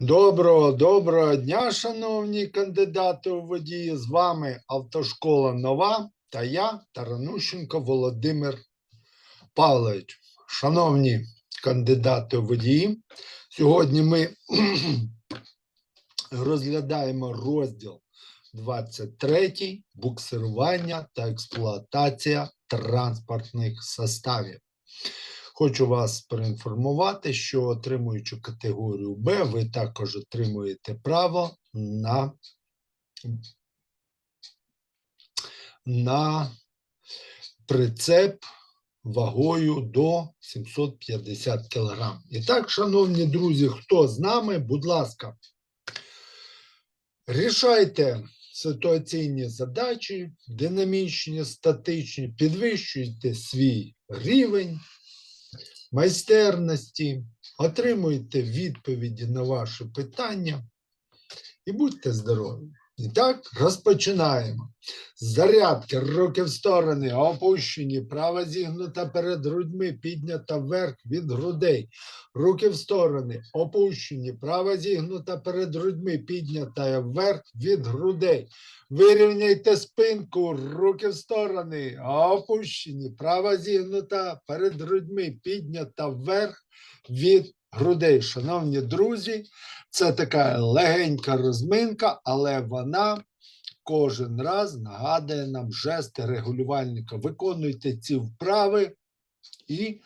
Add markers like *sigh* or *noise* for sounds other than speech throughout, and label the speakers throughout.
Speaker 1: Доброго, доброго дня, шановні кандидати у водії. З вами автошкола Нова та я, Таранущенко Володимир Павлович. Шановні кандидати у водії, сьогодні ми *clears throat* розглядаємо розділ 23 буксирування та експлуатація транспортних составів. Хочу вас проінформувати, що отримуючи категорію Б, ви також отримуєте право на, на прицеп вагою до 750 кг. І так, шановні друзі, хто з нами, будь ласка, рішайте ситуаційні задачі, динамічні, статичні, підвищуйте свій рівень майстерності, отримуйте відповіді на ваші питання і будьте здорові. І так, розпочинаємо. Зарядки, руки в сторони, опущені, права зігнута перед грудьми, піднята вверх від грудей. Руки в сторони, опущені, права зігнута перед грудьми, піднята вверх від грудей. Вирівняйте спинку, руки в сторони, опущені, права зігнута перед грудьми, піднята вверх від грудей. Шановні друзі, це така легенька розминка, але вона кожен раз нагадує нам жести регулювальника. Виконуйте ці вправи і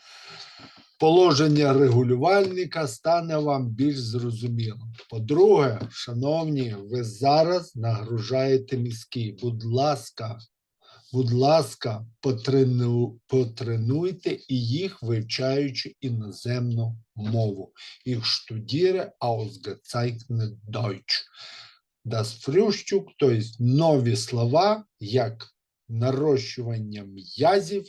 Speaker 1: положення регулювальника стане вам більш зрозумілим. По-друге, шановні, ви зараз нагружаєте мізки. Будь ласка, будь ласка, потрену, потренуйте і їх вивчаючи іноземну мову. Ich studiere ausgezeichnet Deutsch. Das Frühstück, тобто нові слова, як нарощування м'язів,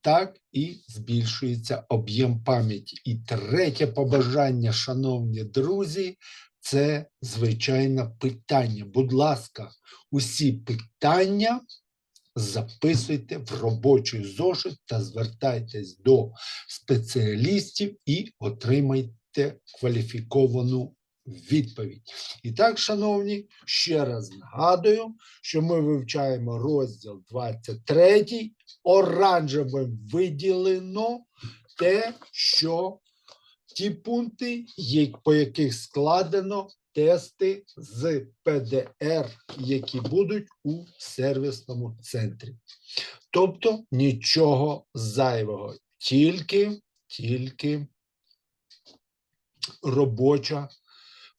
Speaker 1: так і збільшується об'єм пам'яті. І третє побажання, шановні друзі, це звичайно питання. Будь ласка, усі питання записуйте в робочий зошит та звертайтесь до спеціалістів і отримайте кваліфіковану відповідь. І так, шановні, ще раз нагадую, що ми вивчаємо розділ 23, оранжевим виділено те, що ті пункти, по яких складено тести з ПДР, які будуть у сервісному центрі. Тобто нічого зайвого, тільки, тільки робоча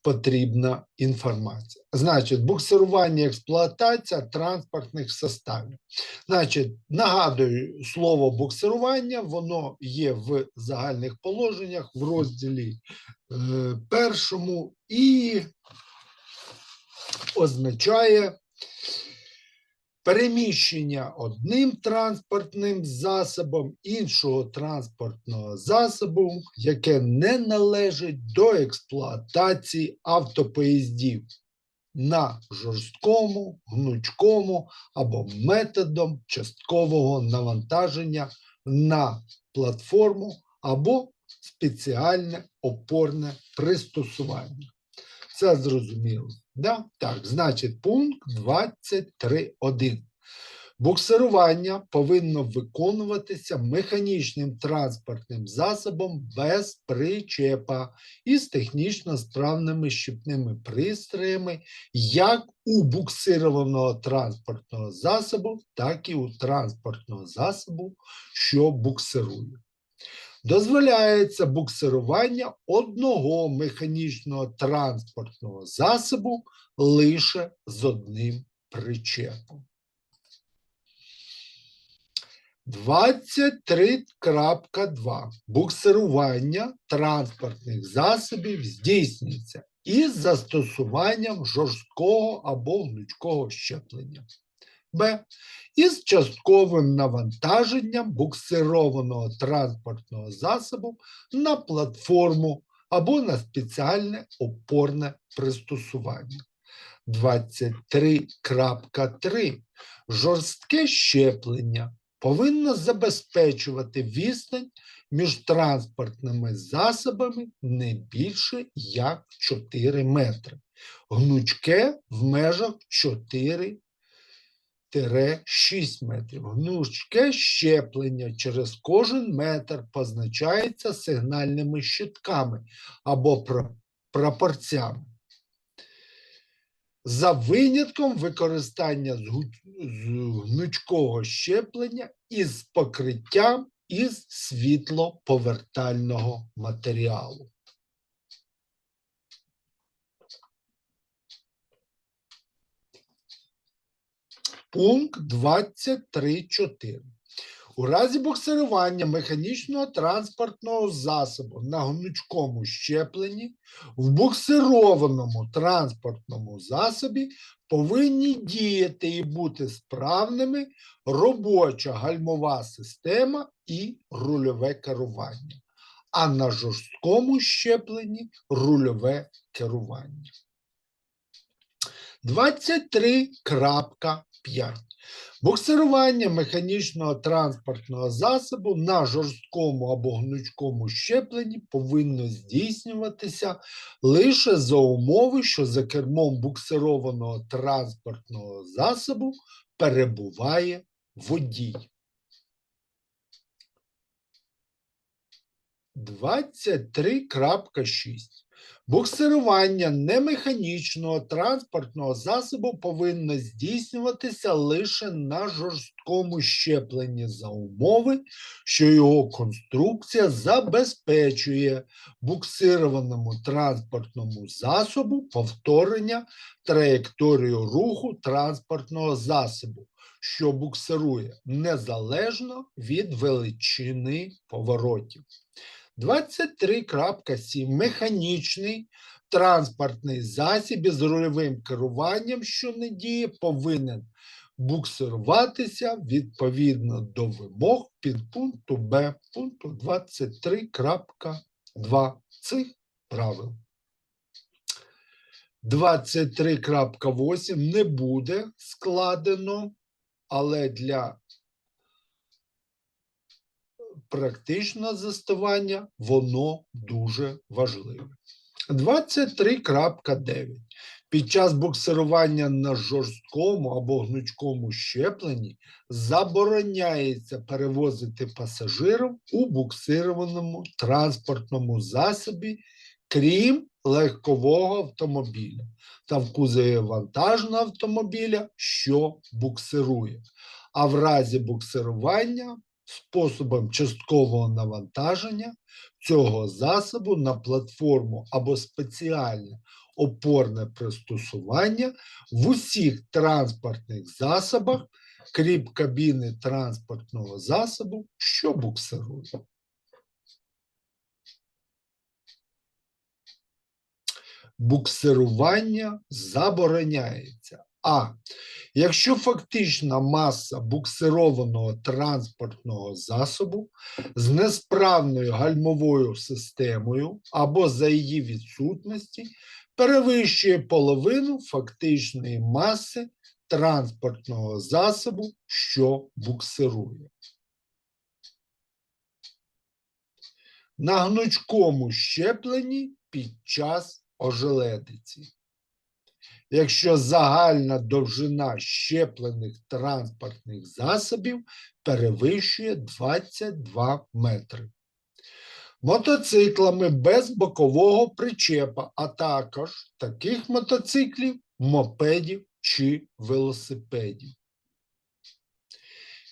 Speaker 1: потрібна інформація. Значить, буксирування, експлуатація транспортних составів. Значить, нагадую, слово буксирування, воно є в загальних положеннях в розділі е, першому і означає переміщення одним транспортним засобом іншого транспортного засобу, яке не належить до експлуатації автопоїздів на жорсткому, гнучкому або методом часткового навантаження на платформу або спеціальне опорне пристосування. Це зрозуміло. Да? Так, значить, пункт 23.1. Буксирування повинно виконуватися механічним транспортним засобом без причепа із технічно справними щепними пристроями як у буксированого транспортного засобу, так і у транспортного засобу, що буксирує. Дозволяється буксирування одного механічного транспортного засобу лише з одним причепом. 23.2. Буксирування транспортних засобів здійснюється із застосуванням жорсткого або гнучкого щеплення. Б. Із частковим навантаженням буксированого транспортного засобу на платформу або на спеціальне опорне пристосування. 23.3. Жорстке щеплення повинно забезпечувати відстань між транспортними засобами не більше як 4 метри. Гнучке в межах 4 6 метрів. Гнучке щеплення через кожен метр позначається сигнальними щитками або пра- прапорцями. За винятком використання гнучкого щеплення із покриттям із світлоповертального матеріалу. Пункт 23.4. У разі буксирування механічного транспортного засобу на гнучкому щепленні в буксированому транспортному засобі повинні діяти і бути справними робоча гальмова система і рульове керування, а на жорсткому щепленні рульове керування. 23.5. Буксирування механічного транспортного засобу на жорсткому або гнучкому щепленні повинно здійснюватися лише за умови, що за кермом буксированого транспортного засобу перебуває водій. 23.6. Буксирування немеханічного транспортного засобу повинно здійснюватися лише на жорсткому щепленні за умови, що його конструкція забезпечує буксированому транспортному засобу повторення траєкторії руху транспортного засобу, що буксирує незалежно від величини поворотів. 23.7. Механічний транспортний засіб із рульовим керуванням, що не діє, повинен буксируватися відповідно до вимог підпункту Б пункту 23.2 цих правил. 23.8 не буде складено, але для практичного застосування воно дуже важливе. 23.9. Під час буксирування на жорсткому або гнучкому щепленні забороняється перевозити пасажирів у буксированому транспортному засобі, крім легкового автомобіля та в кузові вантажного автомобіля, що буксирує. А в разі буксирування способом часткового навантаження цього засобу на платформу або спеціальне опорне пристосування в усіх транспортних засобах, крім кабіни транспортного засобу, що буксирує. Буксирування забороняється. А. Якщо фактична маса буксированого транспортного засобу з несправною гальмовою системою або за її відсутності перевищує половину фактичної маси транспортного засобу, що буксирує. На гнучкому щепленні під час ожеледиці. Якщо загальна довжина щеплених транспортних засобів перевищує 22 метри. Мотоциклами без бокового причепа, а також таких мотоциклів, мопедів чи велосипедів.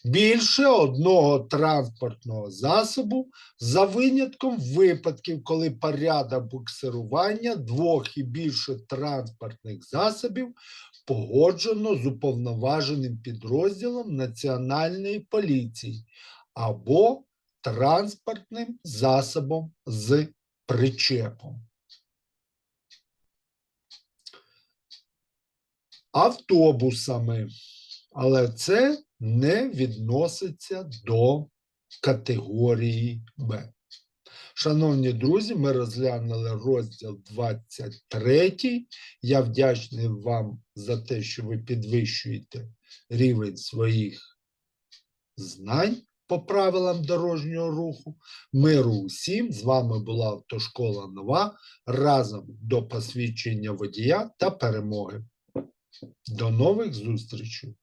Speaker 1: Більше одного транспортного засобу за винятком випадків, коли порядок буксирування двох і більше транспортних засобів погоджено з уповноваженим підрозділом Національної поліції або транспортним засобом з причепом. Автобусами, але це не відноситься до категорії Б. Шановні друзі, ми розглянули розділ 23. Я вдячний вам за те, що ви підвищуєте рівень своїх знань по правилам дорожнього руху. Миру усім! З вами була автошкола нова. Разом до посвідчення водія та перемоги. До нових зустрічей!